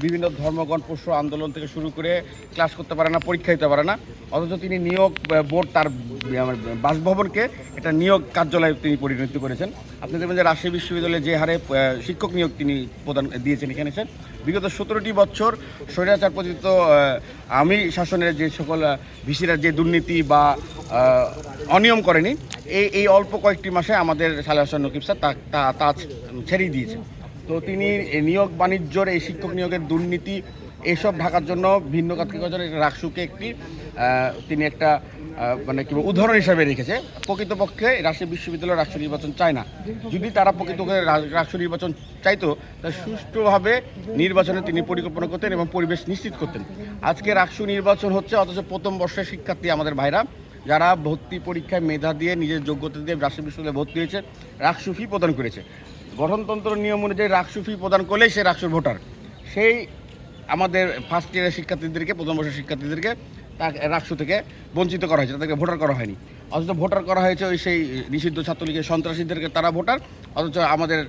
বিভিন্ন ধর্মগণ পশু আন্দোলন থেকে শুরু করে ক্লাস করতে পারে না, পরীক্ষা দিতে পারে না। অথচ তিনি নিয়োগ বোর্ড তার বাসভবনকে এটা নিয়োগ কার্যালয়ে তিনি পরিণত করেছেন। আপনি দেখবেন যে রাজশাহী বিশ্ববিদ্যালয়ে যে হারে শিক্ষক নিয়োগ তিনি প্রদান দিয়েছেন এখানে এসে। বিগত সতেরোটি বছর স্বৈরাচার পতিত আমি শাসনের যে সকল ভিসিরা যে দুর্নীতি বা অনিয়ম করেনি এই এই অল্প কয়েকটি মাসে আমাদের সালে হাসান নকিব স্যার তা- তা ছেড়েই দিয়েছে তো তিনি নিয়োগ বাণিজ্যর এই শিক্ষক নিয়োগের দুর্নীতি এসব ঢাকার জন্য ভিন্ন কাজকে জন্য রাকসুকে একটি তিনি একটা মানে কি উদাহরণ হিসাবে রেখেছে। প্রকৃতপক্ষে রাজশাহী বিশ্ববিদ্যালয় রাষ্ট্র নির্বাচন চায় না। যদি তারা প্রকৃতপক্ষে রাষ্ট্র নির্বাচন চাইতো তা সুষ্ঠুভাবে নির্বাচনে তিনি পরিকল্পনা করতেন এবং পরিবেশ নিশ্চিত করতেন। আজকে রাষ্ট্র নির্বাচন হচ্ছে অথচ প্রথম বর্ষের শিক্ষার্থী আমাদের ভাইরা। যারা ভর্তি পরীক্ষায় মেধা দিয়ে, নিজের যোগ্যতা দিয়ে রাজশাহী বিশ্ববিদ্যালয়ে ভর্তি হয়েছে, রাকসু ফি প্রদান করেছে। গঠনতন্ত্র নিয়ম অনুযায়ী রাকসু ফি প্রদান করলেই সে রাকসুর ভোটার। সেই আমাদের ফার্স্ট ইয়ারের শিক্ষার্থীদেরকে, প্রথম বর্ষের শিক্ষার্থীদেরকে তাকে রাকসু থেকে বঞ্চিত করা হয়েছে, তাদেরকে ভোটার করা হয়নি। অথচ ভোটার করা হয়েছে ওই সেই নিষিদ্ধ ছাত্রলীগের সন্ত্রাসীদেরকে, তারা ভোটার। অথচ আমাদের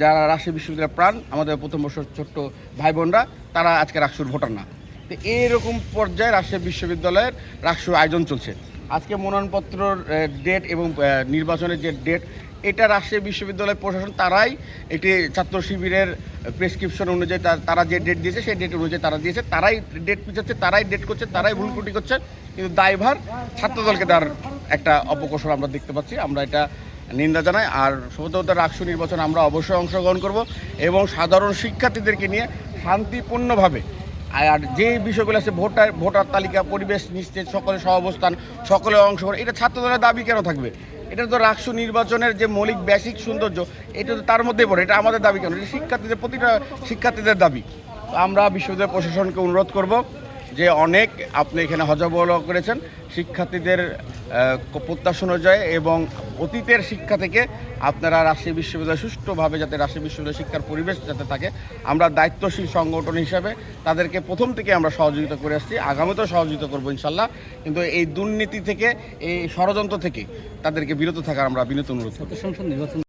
যারা রাজশাহী বিশ্ববিদ্যালয়ের প্রাণ, আমাদের প্রথম বর্ষের ছোট্ট ভাই বোনরা তারা আজকে রাকসুর ভোটার না। তো এইরকম পর্যায়ে রাজশাহী বিশ্ববিদ্যালয়ের রাকসু আয়োজন চলছে। আজকে মনোনয়নপত্রর ডেট এবং নির্বাচনের যে ডেট এটা রাজশাহী বিশ্ববিদ্যালয় প্রশাসন তারাই একটি ছাত্র শিবিরের প্রেসক্রিপশন অনুযায়ী তারা যে ডেট দিয়েছে, সেই ডেট অনুযায়ী তারা দিয়েছে। তারাই ডেট পিছাচ্ছে তারাই ডেট করছে, তারাই ভুল ত্রুটি করছে। কিন্তু দায়ভার ছাত্রদলকে তার একটা অপকৌশল আমরা দেখতে পাচ্ছি। আমরা এটা নিন্দা জানাই। আর সমুদ্র রাকসু নির্বাচন আমরা অবশ্যই অংশগ্রহণ করব এবং সাধারণ শিক্ষার্থীদেরকে নিয়ে শান্তিপূর্ণভাবে আর যে বিষয়গুলো আছে, ভোটার ভোটার তালিকা, পরিবেশ নিশ্চিত, সকলের সহাবস্থান সকলে অংশগ্রহণ, এটা ছাত্রদলের দাবি কেন থাকবে? এটা তো রাষ্ট্র নির্বাচনের যে মৌলিক বেসিক সৌন্দর্য, এটা তো তার মধ্যে পড়ে, এটা আমাদের দাবি কেন? এটা শিক্ষার্থীদের, প্রতিটা শিক্ষার্থীদের দাবি। আমরা বিশ্ববিদ্যালয় প্রশাসনকে অনুরোধ করব যে অনেক আপনি এখানে হজবল করেছেন শিক্ষার্থীদের আহ, প্রত্যাশা অনুযায়ী এবং অতীতের শিক্ষা থেকে আপনারা রাজশাহী বিশ্ববিদ্যালয় সুষ্ঠুভাবে যাতে রাজশাহী বিশ্ববিদ্যালয় শিক্ষার পরিবেশ যাতে থাকে আমরা দায়িত্বশীল সংগঠন হিসাবে তাদেরকে প্রথম থেকে আমরা সহযোগিতা করে আসছি আগামীতেও সহযোগিতা করব ইনশাল্লাহ। কিন্তু এই দুর্নীতি থেকে এই ষড়যন্ত্র থেকে তাদেরকে বিরত থাকার আমরা বিনীত অনুরোধ করব।